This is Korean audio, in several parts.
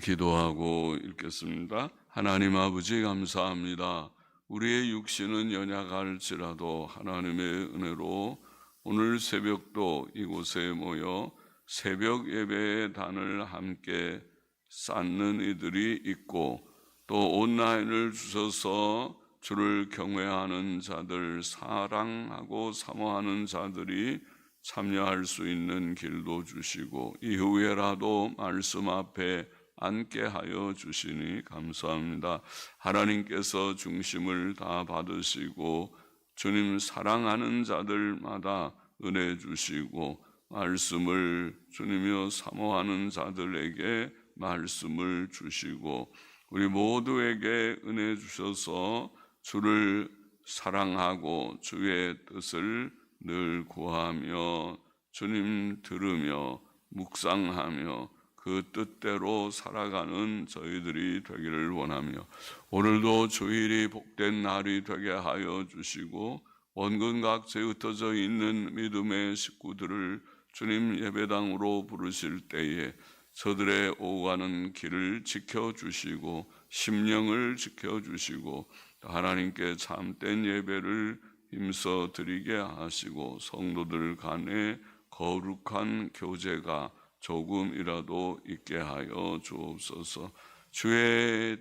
기도하고 읽겠습니다. 하나님 아버지 감사합니다. 우리의 육신은 연약할지라도 하나님의 은혜로 오늘 새벽도 이곳에 모여 새벽 예배의 단을 함께 쌓는 이들이 있고 또 온라인을 주셔서 주를 경외하는 자들, 사랑하고 사모하는 자들이 참여할 수 있는 길도 주시고 이후에라도 말씀 앞에 앉게 하여 주시니 감사합니다. 하나님께서 중심을 다 받으시고 주님 사랑하는 자들마다 은혜 주시고 말씀을 주님이여 사모하는 자들에게 말씀을 주시고 우리 모두에게 은혜 주셔서 주를 사랑하고 주의 뜻을 늘 구하며 주님 들으며 묵상하며 그 뜻대로 살아가는 저희들이 되기를 원하며 오늘도 주일이 복된 날이 되게 하여 주시고 원근 각지에 흩어져 있는 믿음의 식구들을 주님 예배당으로 부르실 때에 저들의 오가는 길을 지켜주시고 심령을 지켜주시고 하나님께 참된 예배를 힘써 드리게 하시고 성도들 간에 거룩한 교제가 조금이라도 있게 하여 주옵소서. 주의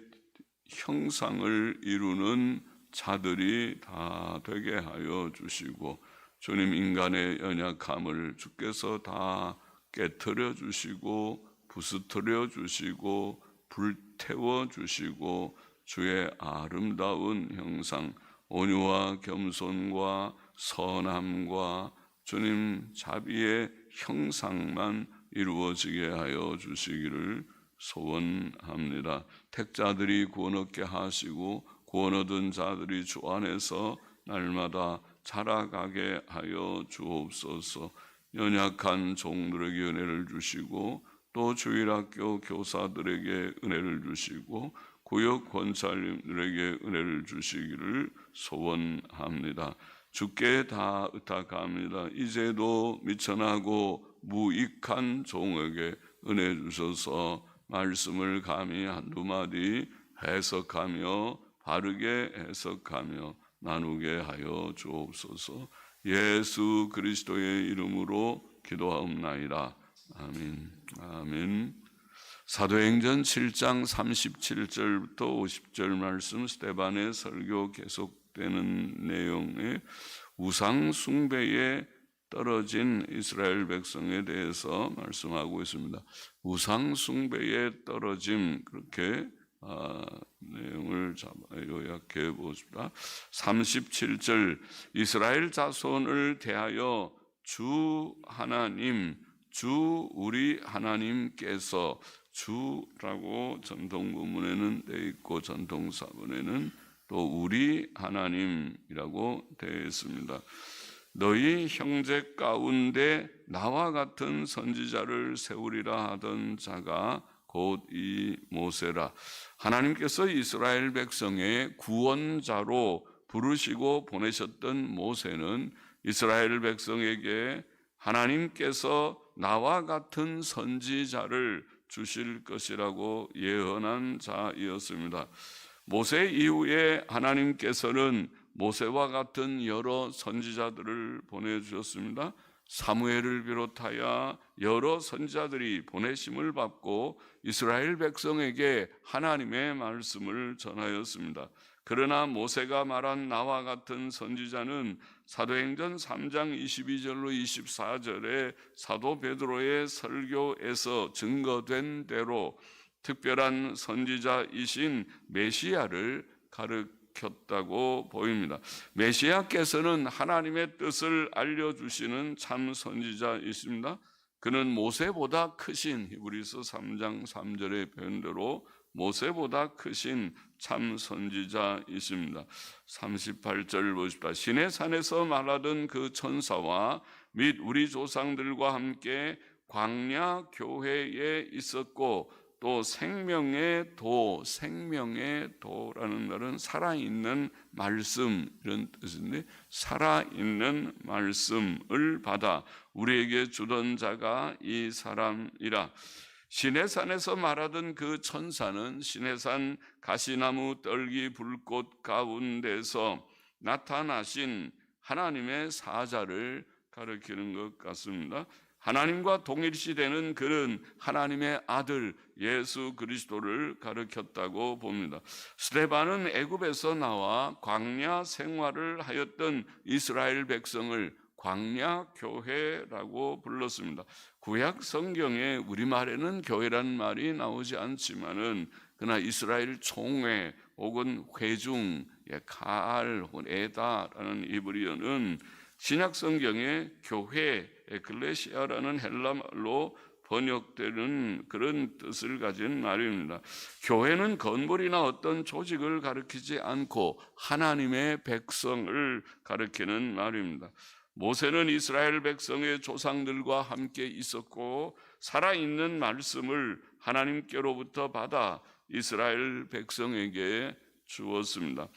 형상을 이루는 자들이 다 되게 하여 주시고 주님 인간의 연약함을 주께서 다 깨뜨려 주시고 부스트려 주시고 불태워 주시고 주의 아름다운 형상 온유와 겸손과 선함과 주님 자비의 형상만 이루어지게 하여 주시기를 소원합니다. 택자들이 구원 얻게 하시고 구원 얻은 자들이 주 안에서 날마다 자라가게 하여 주옵소서. 연약한 종들에게 은혜를 주시고 또 주일학교 교사들에게 은혜를 주시고 구역 권사님들에게 은혜를 주시기를 소원합니다. 주께 다 의탁합니다. 이제도 미천하고 무익한 종에게 은혜 주셔서 말씀을 감히 한두 마디 해석하며 바르게 해석하며 나누게 하여 주옵소서. 예수 그리스도의 이름으로 기도하옵나이다. 아멘. 아멘. 사도행전 7장 37절부터 50절 말씀 스테반의 설교 계속되는 내용의 우상 숭배에 떨어진 이스라엘 백성에 대해서 말씀하고 있습니다. 우상 숭배에 떨어짐 그렇게 아, 내용을 요약해 보십니다. 37절 이스라엘 자손을 대하여 주 하나님 주 우리 하나님께서 주라고 전통구문에는 돼 있고 전통 사본에는 또 우리 하나님이라고 되어 있습니다. 너희 형제 가운데 나와 같은 선지자를 세우리라 하던 자가 곧 이 모세라. 하나님께서 이스라엘 백성의 구원자로 부르시고 보내셨던 모세는 이스라엘 백성에게 하나님께서 나와 같은 선지자를 주실 것이라고 예언한 자이었습니다. 모세 이후에 하나님께서는 모세와 같은 여러 선지자들을 보내주셨습니다. 사무엘을 비롯하여 여러 선지자들이 보내심을 받고 이스라엘 백성에게 하나님의 말씀을 전하였습니다. 그러나 모세가 말한 나와 같은 선지자는 사도행전 3장 22절로 24절에 사도 베드로의 설교에서 증거된 대로 특별한 선지자이신 메시아를 가르 쳤다고 보입니다. 메시아께서는 하나님의 뜻을 알려주시는 참 선지자이십니다. 그는 모세보다 크신 히브리서 3장 3절의 표현대로 모세보다 크신 참 선지자이십니다. 38절 보십시다. 신의 산에서 말하던 그 천사와 및 우리 조상들과 함께 광야 교회에 있었고 또 생명의 도, 생명의 도라는 말은 살아있는 말씀 이런 뜻인데 살아있는 말씀을 받아 우리에게 주던 자가 이 사람이라 시내산에서 말하던 그 천사는 시내산 가시나무 떨기 불꽃 가운데서 나타나신 하나님의 사자를 가리키는 것 같습니다. 하나님과 동일시 되는 그런 하나님의 아들 예수 그리스도를 가르쳤다고 봅니다. 스테반은 애굽에서 나와 광야 생활을 하였던 이스라엘 백성을 광야 교회라고 불렀습니다. 구약 성경에 우리말에는 교회란 말이 나오지 않지만은 그러나 이스라엘 총회 혹은 회중, 예, 가알, 혹은 에다라는 이브리어는 신약 성경에 교회, 에클레시아라는 헬라말로 번역되는 그런 뜻을 가진 말입니다. 교회는 건물이나 어떤 조직을 가리키지 않고 하나님의 백성을 가리키는 말입니다. 모세는 이스라엘 백성의 조상들과 함께 있었고 살아있는 말씀을 하나님께로부터 받아 이스라엘 백성에게 주었습니다.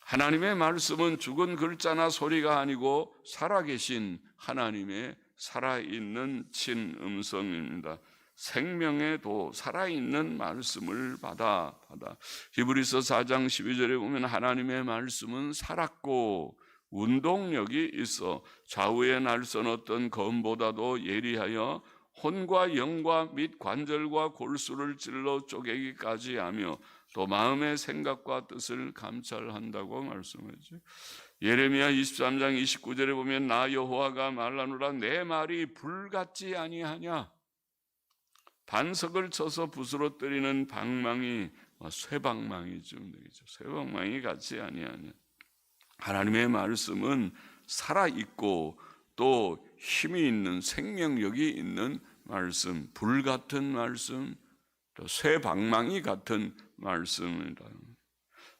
하나님의 말씀은 죽은 글자나 소리가 아니고 살아계신 하나님의 살아있는 친음성입니다. 생명의 도 살아있는 말씀을 받아 받아 히브리서 4장 12절에 보면 하나님의 말씀은 살았고 운동력이 있어 좌우의 날선 어떤 검보다도 예리하여 혼과 영과 및 관절과 골수를 찔러 쪼개기까지 하며 또 마음의 생각과 뜻을 감찰한다고 말씀하죠. 예레미야 23장 29절에 보면 나 여호와가 말하노라 내 말이 불 같지 아니하냐 반석을 쳐서 때리는 방망이 어, 쇠방망이죠. 되겠죠. 쇠방망이 같지 아니하냐. 하나님의 말씀은 살아 있고 또 힘이 있는 생명력이 있는 말씀, 불 같은 말씀, 또 쇠방망이 같은 말씀이다.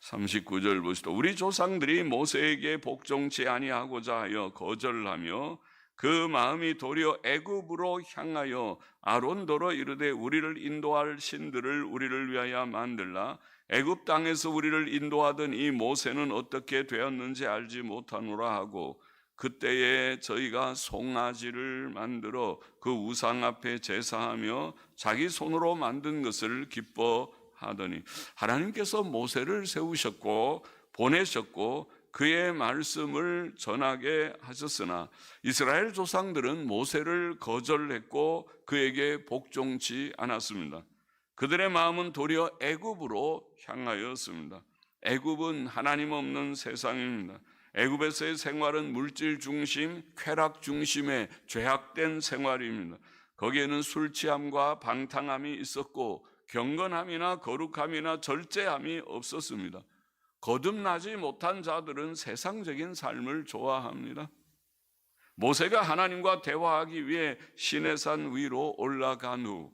39절 보시다. 우리 조상들이 모세에게 복종치 아니하고자 하여 거절하며 그 마음이 도리어 애굽으로 향하여 아론도로 이르되 우리를 인도할 신들을 우리를 위하여 만들라 애굽 땅에서 우리를 인도하던 이 모세는 어떻게 되었는지 알지 못하노라 하고 그때에 저희가 송아지를 만들어 그 우상 앞에 제사하며 자기 손으로 만든 것을 기뻐하더니 하나님께서 모세를 세우셨고 보내셨고 그의 말씀을 전하게 하셨으나 이스라엘 조상들은 모세를 거절했고 그에게 복종치 않았습니다. 그들의 마음은 도리어 애굽으로 향하였습니다. 애굽은 하나님 없는 세상입니다. 애굽에서의 생활은 물질 중심, 쾌락 중심의 죄악된 생활입니다. 거기에는 술 취함과 방탕함이 있었고 경건함이나 거룩함이나 절제함이 없었습니다. 거듭나지 못한 자들은 세상적인 삶을 좋아합니다. 모세가 하나님과 대화하기 위해 시내산 위로 올라간 후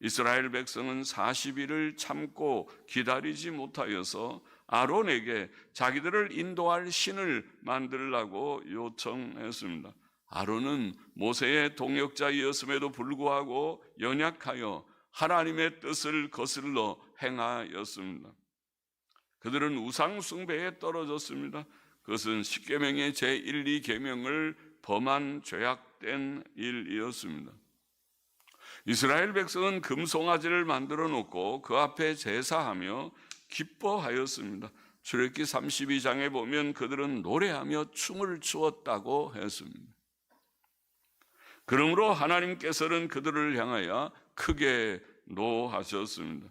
이스라엘 백성은 40일을 참고 기다리지 못하여서 아론에게 자기들을 인도할 신을 만들라고 요청했습니다. 아론은 모세의 동역자이었음에도 불구하고 연약하여 하나님의 뜻을 거슬러 행하였습니다. 그들은 우상 숭배에 떨어졌습니다. 그것은 십계명의 제1, 2계명을 범한 죄악된 일이었습니다. 이스라엘 백성은 금송아지를 만들어 놓고 그 앞에 제사하며 기뻐하였습니다. 출애기 32장에 보면 그들은 노래하며 춤을 추었다고 했습니다. 그러므로 하나님께서는 그들을 향하여 크게 노하셨습니다.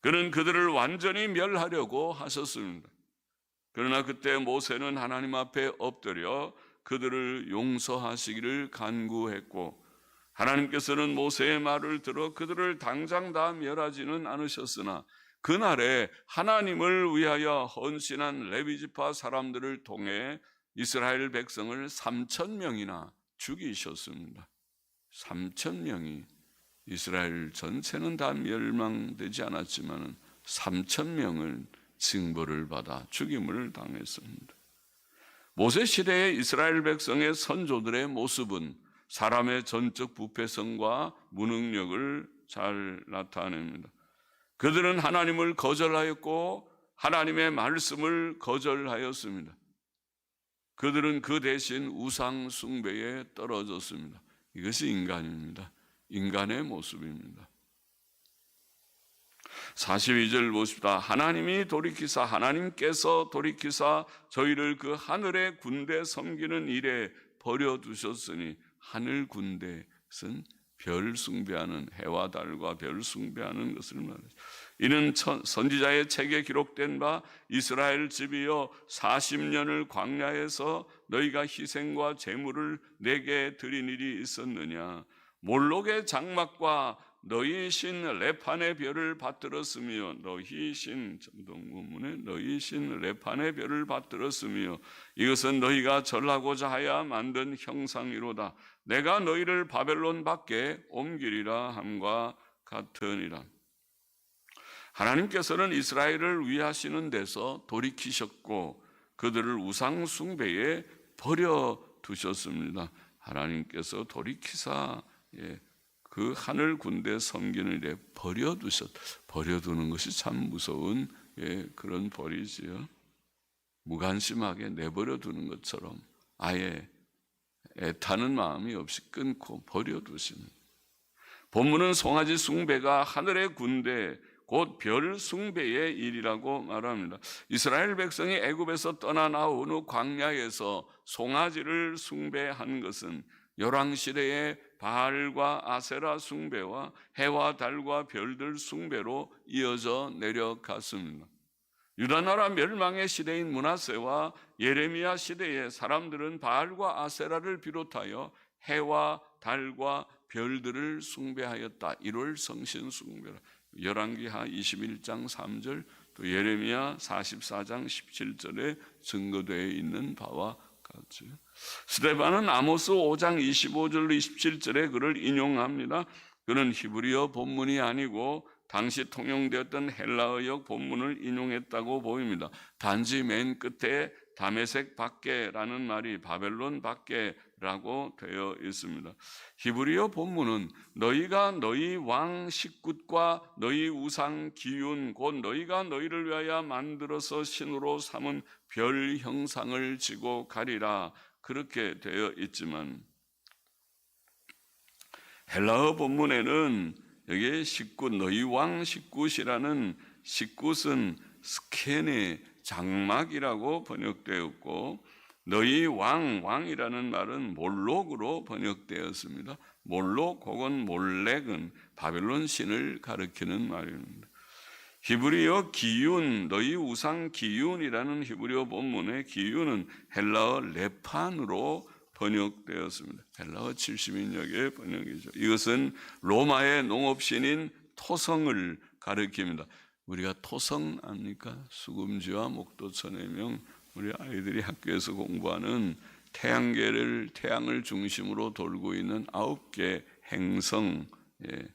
그는 그들을 완전히 멸하려고 하셨습니다. 그러나 그때 모세는 하나님 앞에 엎드려 그들을 용서하시기를 간구했고 하나님께서는 모세의 말을 들어 그들을 당장 다 멸하지는 않으셨으나 그날에 하나님을 위하여 헌신한 레위지파 사람들을 통해 이스라엘 백성을 3천 명이나 죽이셨습니다. 3천 명이 이스라엘 전체는 다 멸망되지 않았지만 3천 명은 징벌을 받아 죽임을 당했습니다. 모세 시대의 이스라엘 백성의 선조들의 모습은 사람의 전적 부패성과 무능력을 잘 나타냅니다. 그들은 하나님을 거절하였고 하나님의 말씀을 거절하였습니다. 그들은 그 대신 우상 숭배에 떨어졌습니다. 이것이 인간입니다. 인간의 모습입니다. 42절 보십시다. 하나님이 돌이키사 하나님께서 돌이키사 저희를 그 하늘의 군대 섬기는 일에 버려 두셨으니 하늘 군대는 별 숭배하는 해와 달과 별 숭배하는 것을 말하죠. 이는 천- 선지자의 책에 기록된 바 이스라엘 집이여 40년을 광야에서 너희가 희생과 제물을 내게 드린 일이 있었느냐 몰록의 장막과 너희 신 레판의 별을 받들었으며 너희 신 전동문문에 너희 신 레판의 별을 받들었으며 이것은 너희가 절하고자 하여 만든 형상이로다 내가 너희를 바벨론 밖에 옮기리라 함과 같으니라 하나님께서는 이스라엘을 위하시는 데서 돌이키셨고 그들을 우상 숭배에 버려 두셨습니다. 하나님께서 돌이키사 예, 그 하늘 군대 섬기는 일에 버려 두셨 버려두는 것이 참 무서운 예, 그런 벌이지요. 무관심하게 내버려 두는 것처럼 아예 애타는 마음이 없이 끊고 버려 두시는. 본문은 송아지 숭배가 하늘의 군대 곧 별 숭배의 일이라고 말합니다. 이스라엘 백성이 애굽에서 떠나 나온 후 광야에서 송아지를 숭배한 것은 열왕 시대의 바알과 아세라 숭배와 해와 달과 별들 숭배로 이어져 내려갔습니다. 유다 나라 멸망의 시대인 문하세와 예레미야 시대에 사람들은 바알과 아세라를 비롯하여 해와 달과 별들을 숭배하였다. 1월 성신 숭배라. 열왕기하 21장 3절 또 예레미야 44장 17절에 증거되어 있는 바와 같죠. 스테반은 아모스 5장 25절로 27절에 그를 인용합니다. 그는 히브리어 본문이 아니고 당시 통용되었던 헬라어역 본문을 인용했다고 보입니다. 단지 맨 끝에 다메섹 밖에라는 말이 바벨론 밖에라고 되어 있습니다. 히브리어 본문은 너희가 너희 왕 식굿과 너희 우상 기윤 곧 너희가 너희를 위하여 만들어서 신으로 삼은 별 형상을 지고 가리라 그렇게 되어 있지만 헬라어 본문에는 여기에 식굿 너희 왕 식굿이라는 식굿은 스케네 장막이라고 번역되었고 너희 왕 왕이라는 말은 몰록으로 번역되었습니다. 몰록 혹은 몰렉은 바벨론 신을 가리키는 말입니다. 히브리어 기윤 너희 우상 기윤이라는 히브리어 본문의 기윤은 헬라어 레판으로 번역되었습니다. 헬라어 70인역의 번역이죠. 이것은 로마의 농업신인 토성을 가리킵니다. 우리가 토성 압니까? 수금지와 목도천의 명 우리 아이들이 학교에서 공부하는 태양계를 태양을 중심으로 돌고 있는 아홉 개 행성 예,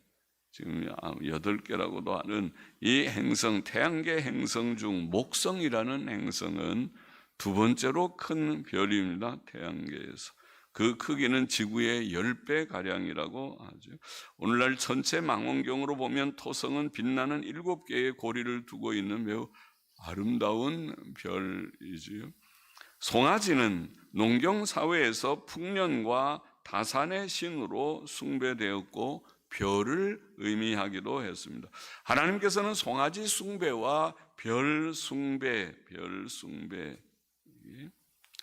지금 여덟 개라고도 하는 이 행성 태양계 행성 중 목성이라는 행성은 두 번째로 큰 별입니다. 태양계에서. 그 크기는 지구의 10배 가량이라고 하죠. 오늘날 전체 망원경으로 보면 토성은 빛나는 7개의 고리를 두고 있는 매우 아름다운 별이지요. 송아지는 농경 사회에서 풍년과 다산의 신으로 숭배되었고 별을 의미하기도 했습니다. 하나님께서는 송아지 숭배와 별 숭배, 별 숭배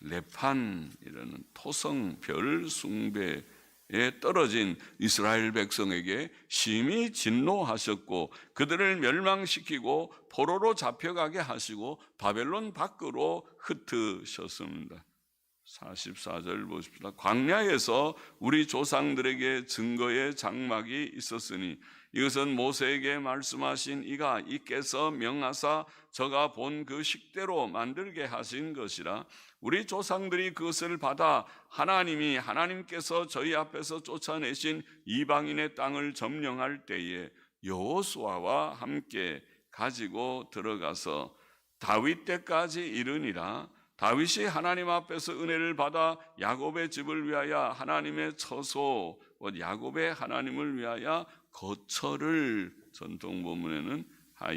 레판이라는 토성 별 숭배 에 떨어진 이스라엘 백성에게 심히 진노하셨고 그들을 멸망시키고 포로로 잡혀가게 하시고 바벨론 밖으로 흩으셨습니다. 44절 보십시다. 광야에서 우리 조상들에게 증거의 장막이 있었으니 이것은 모세에게 말씀하신 이가 이께서 명하사 저가 본 그 식대로 만들게 하신 것이라 우리 조상들이 그것을 받아 하나님이 하나님께서 저희 앞에서 쫓아내신 이방인의 땅을 점령할 때에 여호수아와 함께 가지고 들어가서 다윗 때까지 이르니라 다윗이 하나님 앞에서 은혜를 받아 야곱의 집을 위하여 하나님의 처소 야곱의 하나님을 위하여 거처를 전통 본문에는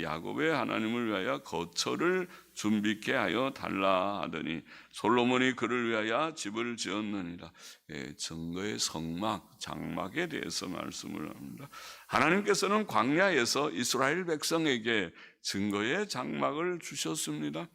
야곱의 하나님을 위하여 거처를 준비케 하여 달라 하더니 솔로몬이 그를 위하여 집을 지었느니라. 예, 증거의 성막, 장막에 대해서 말씀을 합니다. 하나님께서는 광야에서 이스라엘 백성에게 증거의 장막을 주셨습니다.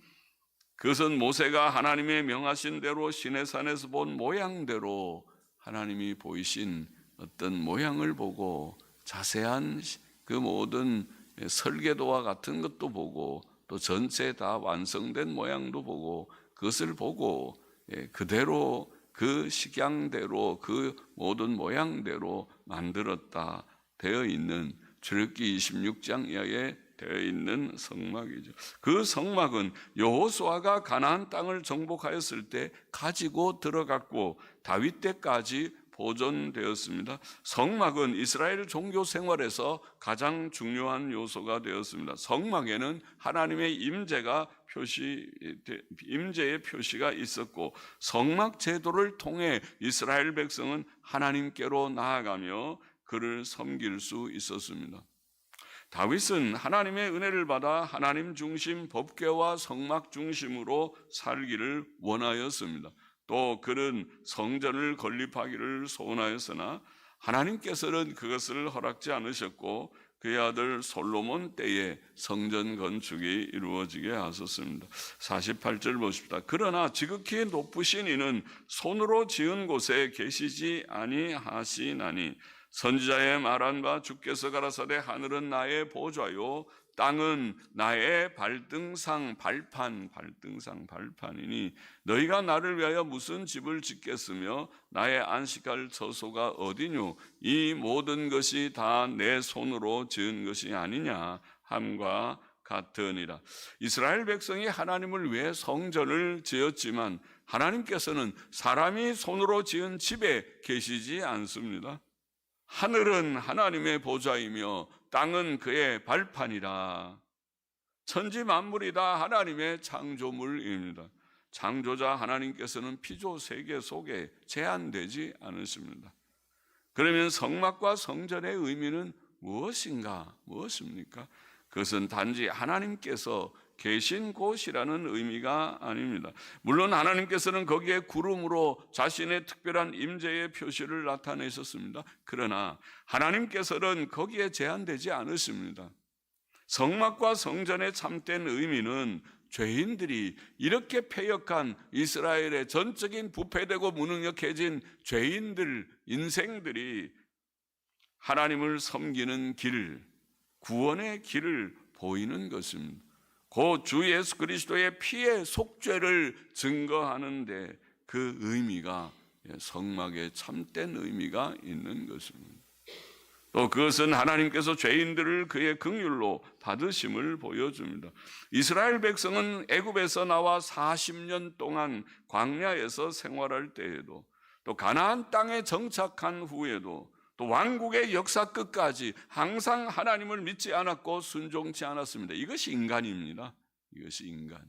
그것은 모세가 하나님의 명하신 대로 시내산에서 본 모양대로 하나님이 보이신 어떤 모양을 보고 자세한 그 모든 설계도와 같은 것도 보고 또 전체 다 완성된 모양도 보고 그것을 보고 예, 그대로 그 식양대로 그 모든 모양대로 만들었다 되어 있는 출애굽기 26장 이하에 되어 있는 성막이죠. 그 성막은 여호수아가 가나안 땅을 정복하였을 때 가지고 들어갔고 다윗 때까지 보존되었습니다. 성막은 이스라엘 종교 생활에서 가장 중요한 요소가 되었습니다. 성막에는 하나님의 임재가 표시 임재의 표시가 있었고 성막 제도를 통해 이스라엘 백성은 하나님께로 나아가며 그를 섬길 수 있었습니다. 다윗은 하나님의 은혜를 받아 하나님 중심 법궤와 성막 중심으로 살기를 원하였습니다. 또 그는 성전을 건립하기를 소원하였으나 하나님께서는 그것을 허락지 않으셨고 그의 아들 솔로몬 때에 성전 건축이 이루어지게 하셨습니다. 48절 보십시다. 그러나 지극히 높으신 이는 손으로 지은 곳에 계시지 아니하시나니 선지자의 말한 바 주께서 가라사대 하늘은 나의 보좌요 땅은 나의 발등상 발판 발등상 발판이니 너희가 나를 위하여 무슨 집을 짓겠으며 나의 안식할 처소가 어디뇨? 이 모든 것이 다 내 손으로 지은 것이 아니냐? 함과 같으니라. 이스라엘 백성이 하나님을 위해 성전을 지었지만 하나님께서는 사람이 손으로 지은 집에 계시지 않습니다. 하늘은 하나님의 보좌이며 땅은 그의 발판이라. 천지 만물이 다 하나님의 창조물입니다. 창조자 하나님께서는 피조 세계 속에 제한되지 않으십니다. 그러면 성막과 성전의 의미는 무엇인가? 무엇입니까? 그것은 단지 하나님께서 계신 곳이라는 의미가 아닙니다. 물론 하나님께서는 거기에 구름으로 자신의 특별한 임재의 표시를 나타내셨습니다. 그러나 하나님께서는 거기에 제한되지 않으십니다. 성막과 성전의 참된 의미는 죄인들이 이렇게 폐역한 이스라엘의 전적인 부패되고 무능력해진 죄인들 인생들이 하나님을 섬기는 길, 구원의 길을 보이는 것입니다. 곧주 예수 그리스도의 피의 속죄를 증거하는데 그 의미가 성막의 참된 의미가 있는 것입니다. 또 그것은 하나님께서 죄인들을 그의 긍휼로 받으심을 보여줍니다. 이스라엘 백성은 애굽에서 나와 40년 동안 광야에서 생활할 때에도 또 가나안 땅에 정착한 후에도 또 왕국의 역사 끝까지 항상 하나님을 믿지 않았고 순종치 않았습니다. 이것이 인간입니다. 이것이 인간.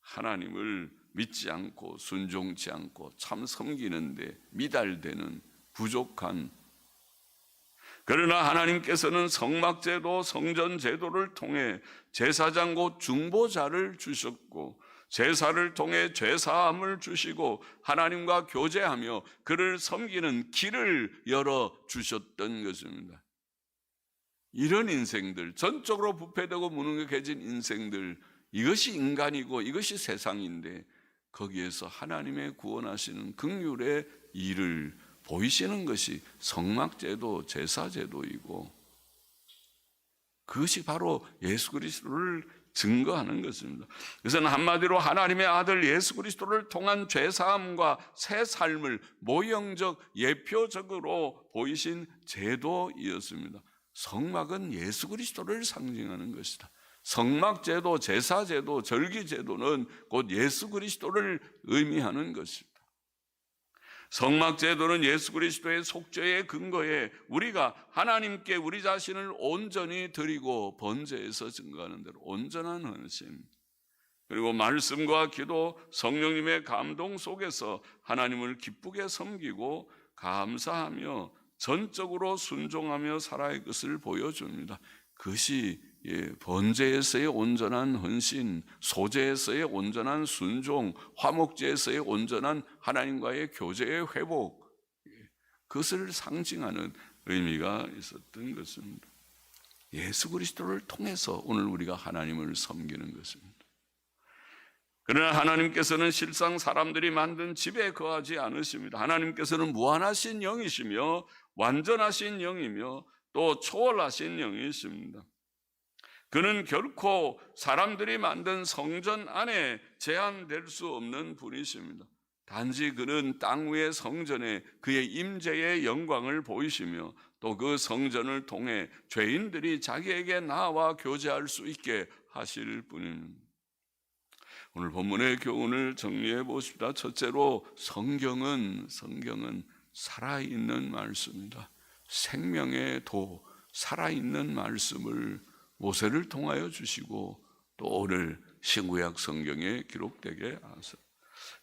하나님을 믿지 않고 순종치 않고 참 섬기는데 미달되는 부족한 그러나 하나님께서는 성막제도, 성전제도를 통해 제사장 곧 중보자를 주셨고 제사를 통해 죄사함을 주시고 하나님과 교제하며 그를 섬기는 길을 열어 주셨던 것입니다. 이런 인생들, 전적으로 부패되고 무능력해진 인생들, 이것이 인간이고 이것이 세상인데 거기에서 하나님의 구원하시는 극률의 일을 보이시는 것이 성막제도, 제사제도이고 그것이 바로 예수 그리스도를 증거하는 것입니다. 그래서 한마디로 하나님의 아들 예수 그리스도를 통한 죄 사함과 새 삶을 모형적 예표적으로 보이신 제도이었습니다. 성막은 예수 그리스도를 상징하는 것이다. 성막 제도, 제사 제도, 절기 제도는 곧 예수 그리스도를 의미하는 것입니다. 성막 제도는 예수 그리스도의 속죄의 근거에 우리가 하나님께 우리 자신을 온전히 드리고 번제해서 증거하는 대로 온전한 헌신 그리고 말씀과 기도 성령님의 감동 속에서 하나님을 기쁘게 섬기고 감사하며 전적으로 순종하며 살아야 것을 보여줍니다. 그것이 예, 번제에서의 온전한 헌신, 소제에서의 온전한 순종, 화목제에서의 온전한 하나님과의 교제의 회복, 예, 그것을 상징하는 의미가 있었던 것입니다. 예수 그리스도를 통해서 오늘 우리가 하나님을 섬기는 것입니다. 그러나 하나님께서는 실상 사람들이 만든 집에 거하지 않으십니다. 하나님께서는 무한하신 영이시며 완전하신 영이며 또 초월하신 영이십니다. 그는 결코 사람들이 만든 성전 안에 제한될 수 없는 분이십니다. 단지 그는 땅 위의 성전에 그의 임재의 영광을 보이시며 또 그 성전을 통해 죄인들이 자기에게 나와 교제할 수 있게 하실 분입니다. 오늘 본문의 교훈을 정리해 보십니다. 첫째로 성경은 성경은 살아있는 말씀입니다. 생명의 도 살아있는 말씀을 모세를 통하여 주시고 또 오늘 신구약 성경에 기록되게 하사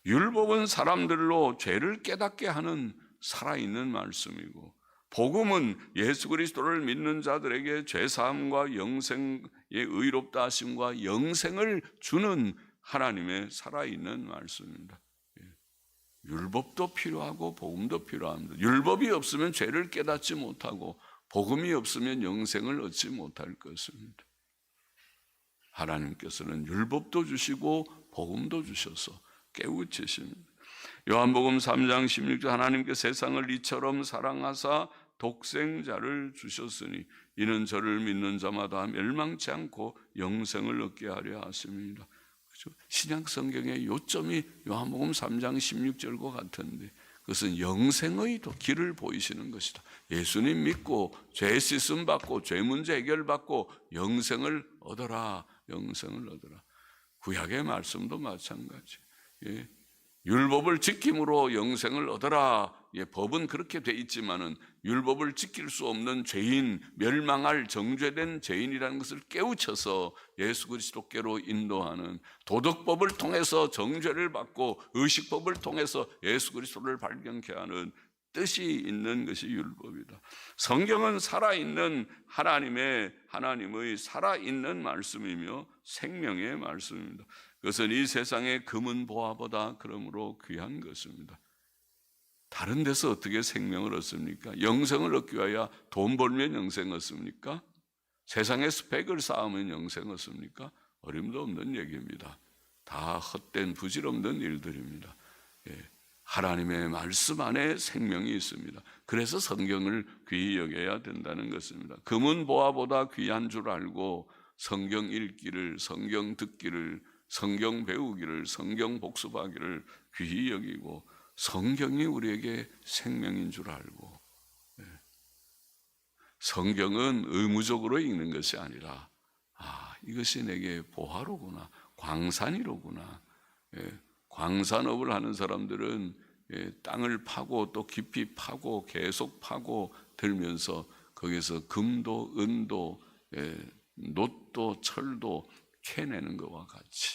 율법은 사람들로 죄를 깨닫게 하는 살아있는 말씀이고 복음은 예수 그리스도를 믿는 자들에게 죄 사함과 영생의 의롭다 하심과 영생을 주는 하나님의 살아있는 말씀입니다. 예. 율법도 필요하고 복음도 필요합니다. 율법이 없으면 죄를 깨닫지 못하고 복음이 없으면 영생을 얻지 못할 것입니다. 하나님께서는 율법도 주시고 복음도 주셔서 깨우치십니다. 요한복음 3장 16절 하나님께 세상을 이처럼 사랑하사 독생자를 주셨으니 이는 저를 믿는 자마다 멸망치 않고 영생을 얻게 하려 하십니다. 그렇죠? 신약 성경의 요점이 요한복음 3장 16절과 같은데 그것은 영생의 길을 보이시는 것이다. 예수님 믿고 죄 씻음 받고 죄 문제 해결 받고 영생을 얻어라. 영생을 얻어라. 구약의 말씀도 마찬가지. 예. 율법을 지킴으로 영생을 얻어라. 예, 법은 그렇게 돼 있지만은 율법을 지킬 수 없는 죄인, 멸망할 정죄된 죄인이라는 것을 깨우쳐서 예수 그리스도께로 인도하는 도덕법을 통해서 정죄를 받고 의식법을 통해서 예수 그리스도를 발견케 하는 뜻이 있는 것이 율법이다. 성경은 살아있는 하나님의 하나님의 살아있는 말씀이며 생명의 말씀입니다. 그것은 이 세상의 금은 보화보다 그러므로 귀한 것입니다. 다른 데서 어떻게 생명을 얻습니까? 영생을 얻기 위하여 돈 벌면 영생 얻습니까? 세상의 스펙을 쌓으면 영생 얻습니까? 어림도 없는 얘기입니다. 다 헛된 부질없는 일들입니다. 예. 하나님의 말씀 안에 생명이 있습니다. 그래서 성경을 귀히 여겨야 된다는 것입니다. 금은 보화보다 귀한 줄 알고 성경 읽기를, 성경 듣기를, 성경 배우기를, 성경 복습하기를 귀히 여기고 성경이 우리에게 생명인 줄 알고 예. 성경은 의무적으로 읽는 것이 아니라 아 이것이 내게 보화로구나 광산이로구나 예. 광산업을 하는 사람들은 예, 땅을 파고 또 깊이 파고 계속 파고 들면서 거기서 금도 은도 예, 놋도 철도 캐내는 것과 같이 예,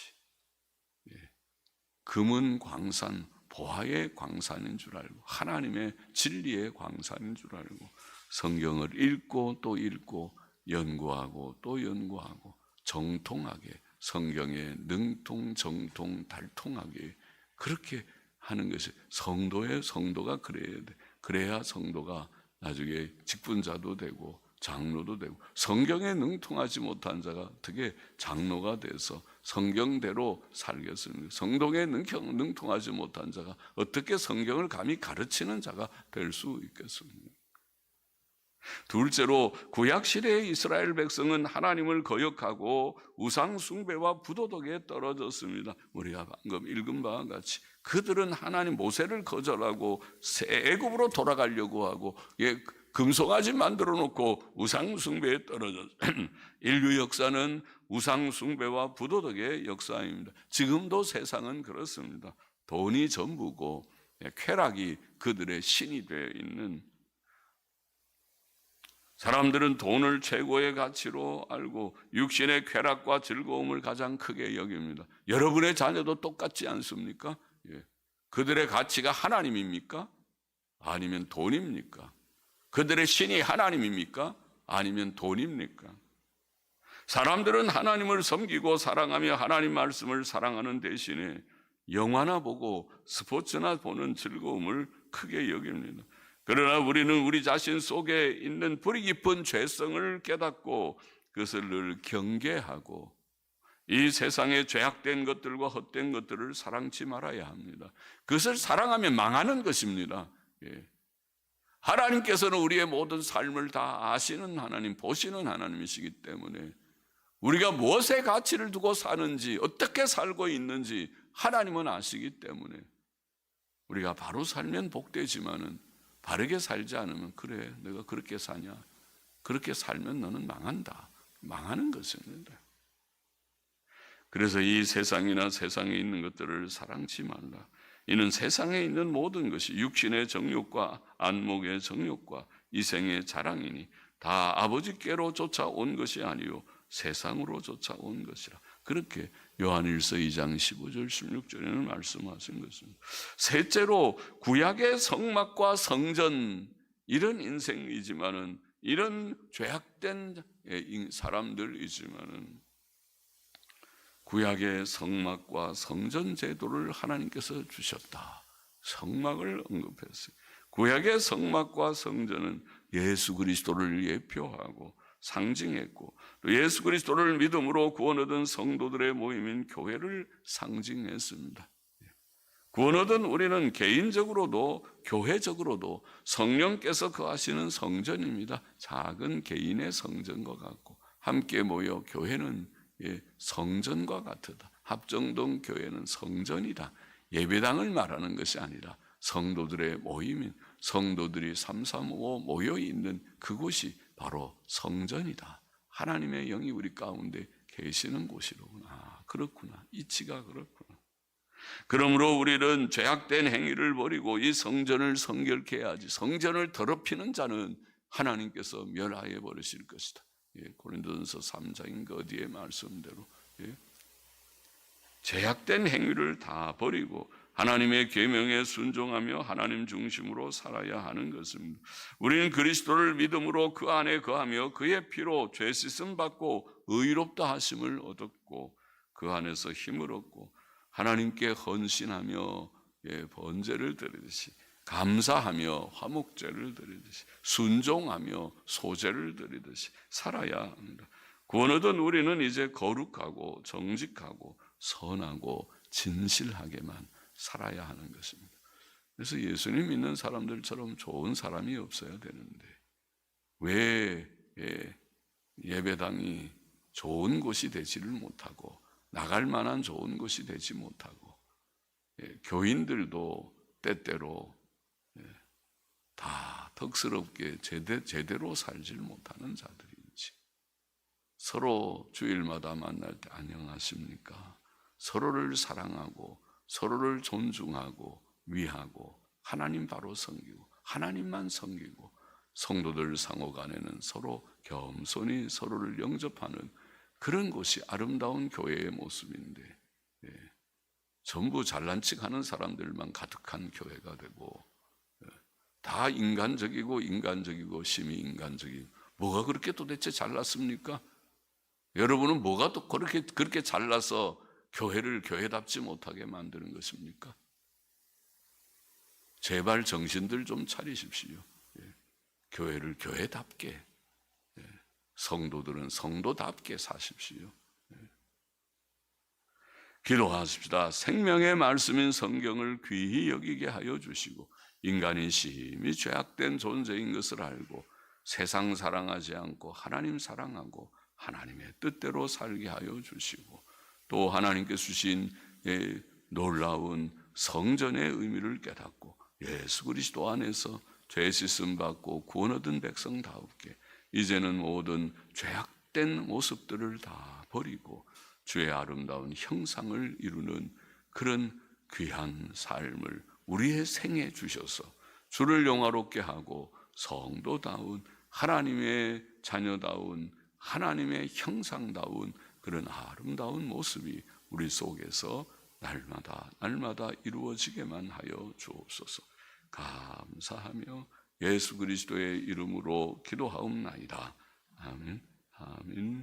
금은 광산 보화의 광산인 줄 알고 하나님의 진리의 광산인 줄 알고 성경을 읽고 또 읽고 연구하고 또 연구하고 정통하게 성경에 능통 정통 달통하게 그렇게 하는 것이 성도의 성도가 그래야 돼. 그래야 성도가 나중에 직분자도 되고 장로도 되고 성경에 능통하지 못한 자가 어떻게 장로가 돼서 성경대로 살겠습니까? 성동에 능통하지 못한 자가 어떻게 성경을 감히 가르치는 자가 될 수 있겠습니까? 둘째로 구약 시대의 이스라엘 백성은 하나님을 거역하고 우상 숭배와 부도덕에 떨어졌습니다. 우리가 방금 읽은 바와 같이 그들은 하나님 모세를 거절하고 새 애굽으로 돌아가려고 하고 예, 금송아지 만들어 놓고 우상 숭배에 떨어졌. 인류 역사는 우상 숭배와 부도덕의 역사입니다. 지금도 세상은 그렇습니다. 돈이 전부고 예, 쾌락이 그들의 신이 되어 있는 사람들은 돈을 최고의 가치로 알고 육신의 쾌락과 즐거움을 가장 크게 여깁니다. 여러분의 자녀도 똑같지 않습니까? 예. 그들의 가치가 하나님입니까? 아니면 돈입니까? 그들의 신이 하나님입니까? 아니면 돈입니까? 사람들은 하나님을 섬기고 사랑하며 하나님 말씀을 사랑하는 대신에 영화나 보고 스포츠나 보는 즐거움을 크게 여깁니다. 그러나 우리는 우리 자신 속에 있는 뿌리 깊은 죄성을 깨닫고 그것을 늘 경계하고 이 세상에 죄악된 것들과 헛된 것들을 사랑치 말아야 합니다. 그것을 사랑하면 망하는 것입니다. 예. 하나님께서는 우리의 모든 삶을 다 아시는 하나님, 보시는 하나님이시기 때문에 우리가 무엇에 가치를 두고 사는지, 어떻게 살고 있는지 하나님은 아시기 때문에 우리가 바로 살면 복되지만은 바르게 살지 않으면 그래, 내가 그렇게 사냐? 그렇게 살면 너는 망한다. 망하는 것입니다. 그래서 이 세상이나 세상에 있는 것들을 사랑치 말라. 이는 세상에 있는 모든 것이 육신의 정욕과 안목의 정욕과 이생의 자랑이니 다 아버지께로 쫓아온 것이 아니요 세상으로 쫓아온 것이라. 그렇게 요한일서 2장 15절 16절에는 말씀하신 것입니다. 셋째로 구약의 성막과 성전 이런 인생이지만은 이런 죄악된 사람들이지만은 구약의 성막과 성전 제도를 하나님께서 주셨다. 성막을 언급했어요. 구약의 성막과 성전은 예수 그리스도를 예표하고 상징했고 또 예수 그리스도를 믿음으로 구원 얻은 성도들의 모임인 교회를 상징했습니다. 구원 얻은 우리는 개인적으로도 교회적으로도 성령께서 거하시는 성전입니다. 작은 개인의 성전과 같고 함께 모여 교회는 성전과 같다. 합정동 교회는 성전이다. 예배당을 말하는 것이 아니라 성도들의 모임인 성도들이 삼삼오오 모여 있는 그곳이 바로 성전이다. 하나님의 영이 우리 가운데 계시는 곳이로구나. 아, 그렇구나. 이치가 그렇구나. 그러므로 우리는 죄악된 행위를 버리고 이 성전을 성결케 해야지. 성전을 더럽히는 자는 하나님께서 멸하여 버리실 것이다. 예, 고린도전서 3장인 그 어디에 말씀대로 예. 죄악된 행위를 다 버리고 하나님의 계명에 순종하며 하나님 중심으로 살아야 하는 것입니다. 우리는 그리스도를 믿음으로 그 안에 거하며 그의 피로 죄 씻음 받고 의롭다 하심을 얻었고 그 안에서 힘을 얻고 하나님께 헌신하며 예, 번제를 드리듯이 감사하며 화목제를 드리듯이 순종하며 소제를 드리듯이 살아야 합니다. 구원 얻은 우리는 이제 거룩하고 정직하고 선하고 진실하게만 살아야 하는 것입니다. 그래서 예수님 믿는 사람들처럼 좋은 사람이 없어야 되는데 왜 예, 예배당이 좋은 곳이 되지를 못하고 나갈 만한 좋은 곳이 되지 못하고 예, 교인들도 때때로 덕스럽게 제대, 제대로 살질 못하는 자들인지 서로 주일마다 만날 때 안녕하십니까? 서로를 사랑하고 서로를 존중하고 위하고 하나님 바로 섬기고 하나님만 섬기고 성도들 상호 간에는 서로 겸손히 서로를 영접하는 그런 곳이 아름다운 교회의 모습인데 예, 전부 잘난 척하는 사람들만 가득한 교회가 되고 예, 다 인간적이고 인간적이고 심히 인간적이고 뭐가 그렇게 도대체 잘났습니까? 여러분은 뭐가 또 그렇게 그렇게 잘나서 교회를 교회답지 못하게 만드는 것입니까? 제발 정신들 좀 차리십시오. 예. 교회를 교회답게, 예. 성도들은 성도답게 사십시오. 예. 기도하십시다. 생명의 말씀인 성경을 귀히 여기게 하여 주시고, 인간이 심히 죄악된 존재인 것을 알고, 세상 사랑하지 않고 하나님 사랑하고 하나님의 뜻대로 살게 하여 주시고, 또 하나님께 주신 놀라운 성전의 의미를 깨닫고 예수 그리스도 안에서 죄 씻음 받고 구원 얻은 백성다우게 이제는 모든 죄악된 모습들을 다 버리고 주의 아름다운 형상을 이루는 그런 귀한 삶을 우리의 생에 주셔서 주를 영화롭게 하고 성도다운 하나님의 자녀다운 하나님의 형상다운 그런 아름다운 모습이 우리 속에서 날마다 날마다 이루어지게만 하여 주옵소서. 감사하며 예수 그리스도의 이름으로 기도하옵나이다. 아멘. 아멘.